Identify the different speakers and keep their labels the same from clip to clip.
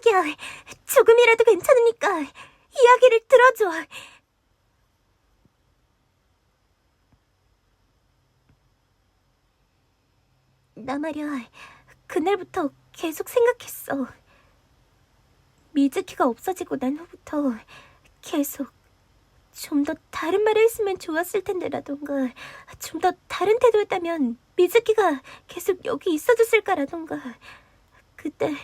Speaker 1: 자기야, 조금이라도 괜찮으니까 이야기를 들어줘. 나 말이야, 그날부터 계속 생각했어. 미즈키가 없어지고 난 후부터 계속 좀 더 다른 말을 했으면 좋았을 텐데라던가 좀 더 다른 태도였다면 미즈키가 계속 여기 있어줬을까라던가 그때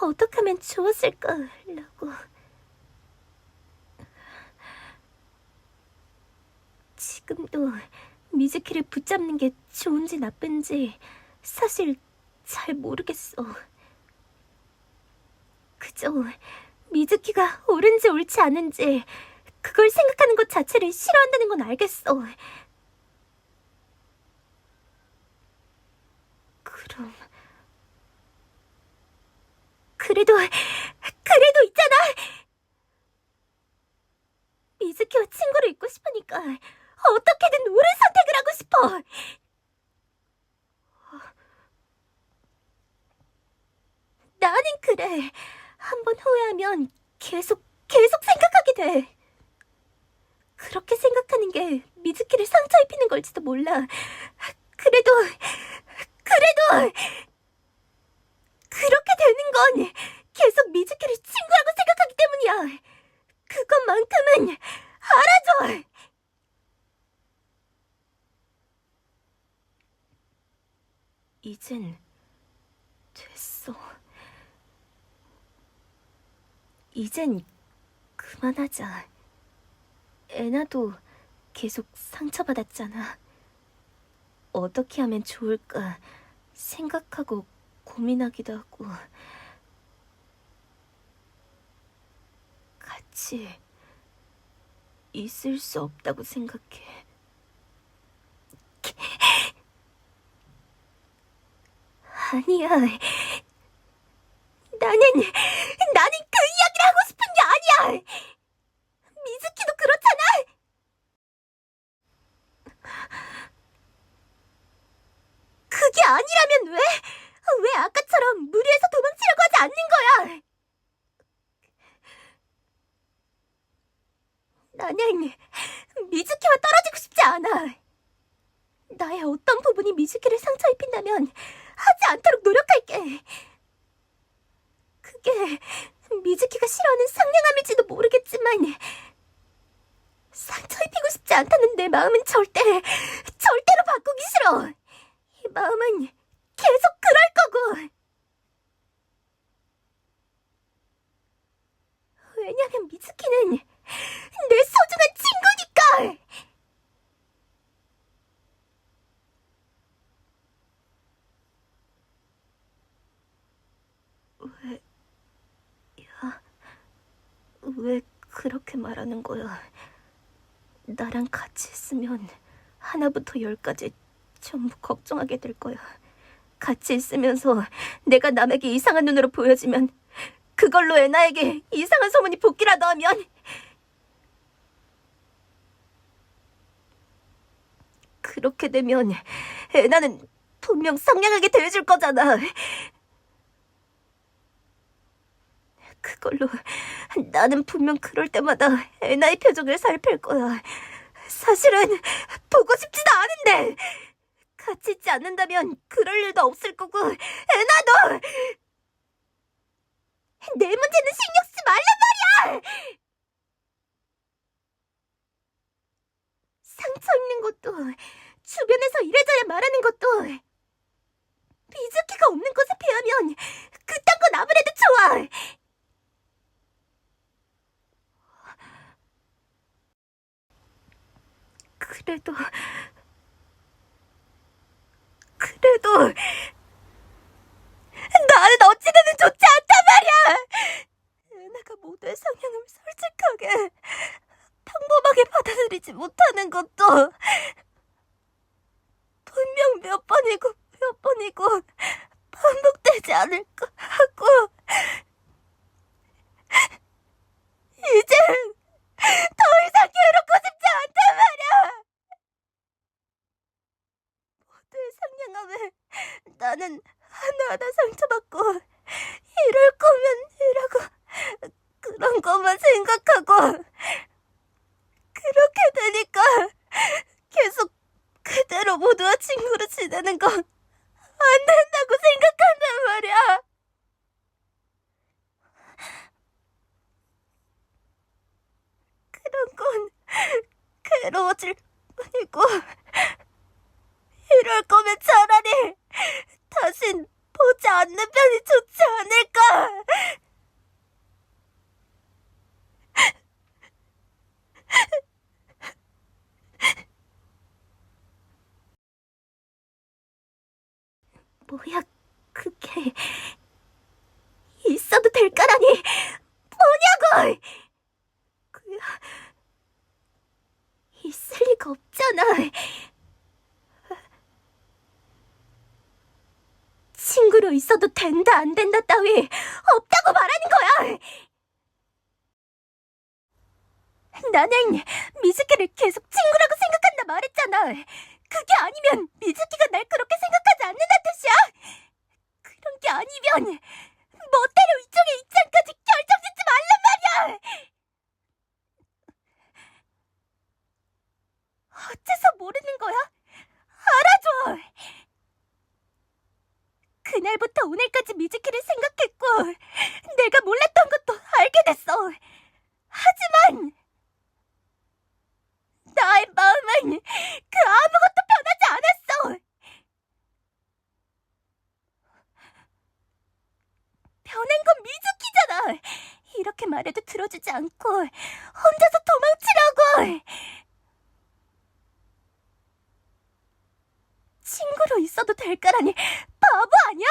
Speaker 1: 어떻게 하면 좋았을까라고 지금도 미즈키를 붙잡는 게 좋은지 나쁜지 사실 잘 모르겠어. 그저 미즈키가 옳은지 옳지 않은지 그걸 생각하는 것 자체를 싫어한다는 건 알겠어. 그럼 그래도 그래도 있잖아. 미즈키와 친구를 있고 싶으니까 어떻게든 옳은 선택을 하고 싶어. 나는 그래. 한 번 후회하면 계속, 계속 생각하게 돼. 그렇게 생각하는 게 미즈키를 상처 입히는 걸지도 몰라. 그래도, 그래도, 그렇게 되는 건 계속 미즈키를 친구라고 생각하기 때문이야. 그것만큼은 알아줘! 이젠 됐어. 이젠 그만하자. 애나도 계속 상처받았잖아. 어떻게 하면 좋을까 생각하고 고민하기도 하고. 같이 있을 수 없다고 생각해. 아니야. 나는, 나는 그 이야기를 하고 싶은 게 아니야! 미즈키도 그렇잖아! 그게 아니라면 왜, 왜 아까처럼 무리해서 도망치려고 하지 않는 거야? 나는 미즈키와 떨어지고 싶지 않아. 나의 어떤 부분이 미즈키를 상처 입힌다면 하지 않도록 노력할게. 그게 미즈키가 싫어하는 상냥함일지도 모르겠지만 상처 입히고 싶지 않다는 내 마음은 절대 절대로 바꾸기 싫어. 이 마음은 계속 그럴 거고. 왜냐면 미즈키는 내 소중한 친구니까. 왜, 야, 왜 그렇게 말하는 거야? 나랑 같이 있으면 하나부터 열까지 전부 걱정하게 될 거야. 같이 있으면서 내가 남에게 이상한 눈으로 보여지면 그걸로 애나에게 이상한 소문이 붙기라도 하면 그렇게 되면 애나는 분명 상냥하게 대해줄 거잖아. 그걸로 나는 분명 그럴 때마다 애나의 표정을 살필 거야. 사실은 보고 싶지도 않은데 같이 있지 않는다면 그럴 일도 없을 거고 애나도 내 문제는 신경 쓰지 말란 말이야. 상처 입는 것도 주변에서 이래저래 말하는 것도 미즈키가 없는 곳에 비하면 그딴 건 아무래도 좋아. 그래도 그래도 나는 어찌되든 좋지 않단 말이야. 내가 모두의 성향을 솔직하게 평범하게 받아들이지 못하는 것도 분명 몇 번이고 몇 번이고 반복되지 않을까 하고 이젠 더 이상 괴롭고 싶지 않단 말이야. 모두의 상냥함에 나는 하나하나 상처받고 이럴 거면 이라고 그런 것만 생각하고 그렇게 되니까 계속 그대로 모두와 친구로 지내는 건 안 된다고 생각한단 말이야. 그런 건 괴로워질 뿐이고 이럴 거면 차라리 다신 보지 않는 편이 좋지 않을까? 뭐야, 그게 있어도 될 거라니 뭐냐고! 그야 있을 없잖아. 친구로 있어도 된다 안 된다 따위 없다고 말하는 거야. 나는 미즈키를 계속 친구라고 생각한다 말했잖아. 그게 아니면 미즈키가 날 그렇게 생각하지 않는다 뜻이야. 그런 게 아니면 멋대로 이쪽의 입장까지 결정짓지 말란 말이야. 어째서 모르는 거야? 알아줘. 그날부터 오늘까지 미즈키를 생각했고 내가 몰랐던 것도 알게 됐어. 하지만 나의 마음은 그 아무것도 변하지 않았어. 변한 건 미즈키잖아. 이렇게 말해도 들어주지 않고 혼자서 도망치라고. 친구로 있어도 될 거라니 바보 아니야?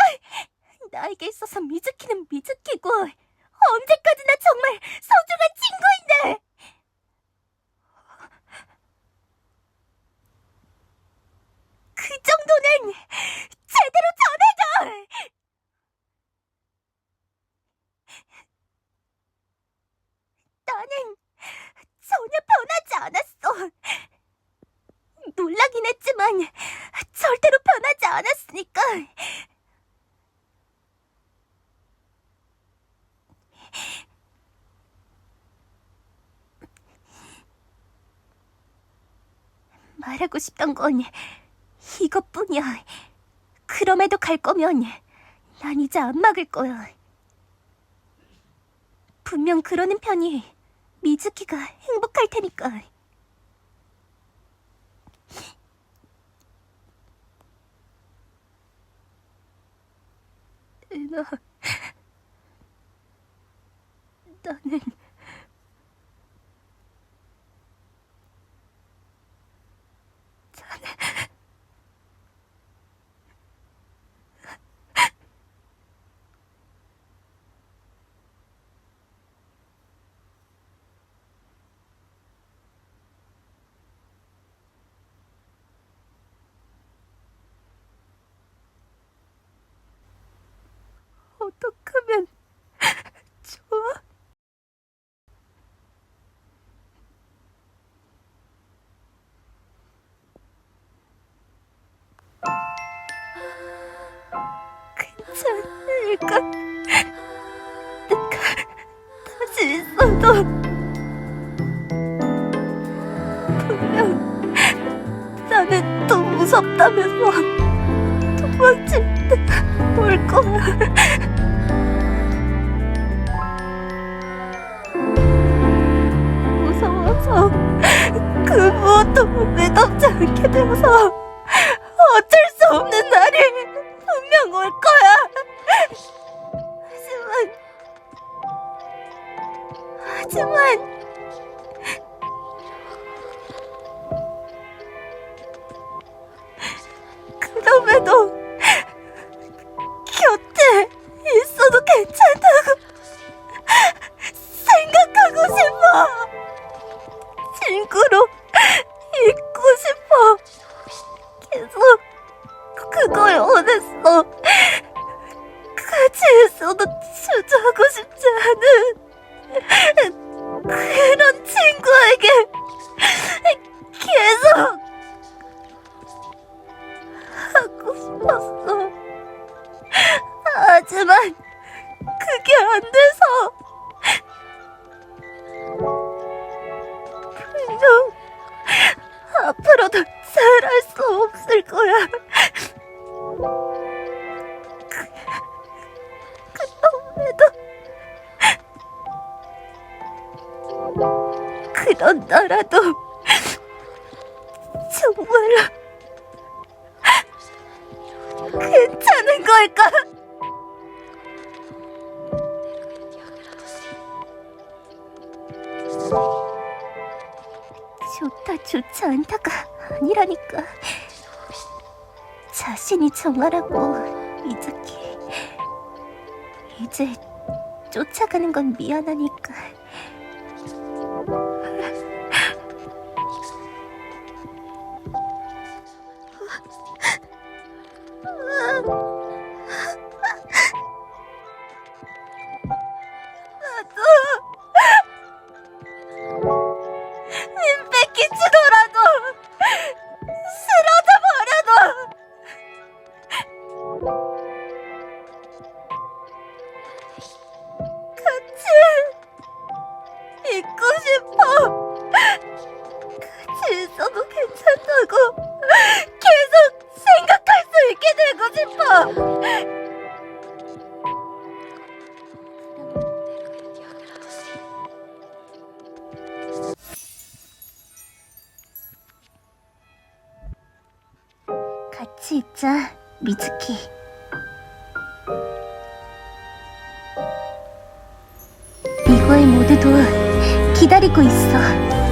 Speaker 1: 나에게 있어서 미즈키는 미즈키고 언제까지나 정말 소중한 친구인데. 그 정도는 제대로 전해줘! 나는 전혀 변하지 않았어. 놀라긴 했지만 절대로 변하지 않았으니까. 말하고 싶던 건 이것뿐이야. 그럼에도 갈 거면 난 이제 안 막을 거야. 분명 그러는 편이 미즈키가 행복할 테니까. 애나, 나는 자네 어떡하면 좋아? 괜찮을까? 내가 다시 있어도 분명 나는 더 무섭다면서 도망칠 때 올 거야. 무서워서 그 무엇도 믿었지 않게 되어서 그런 나라도 정말로 괜찮은 걸까? 좋다 좋지 않다가 아니라니까 자신이 정하라고 이즈키 이제 쫓아가는 건 미안하니까 같이 있자, 미즈키. 이거의 모두도 기다리고 있어.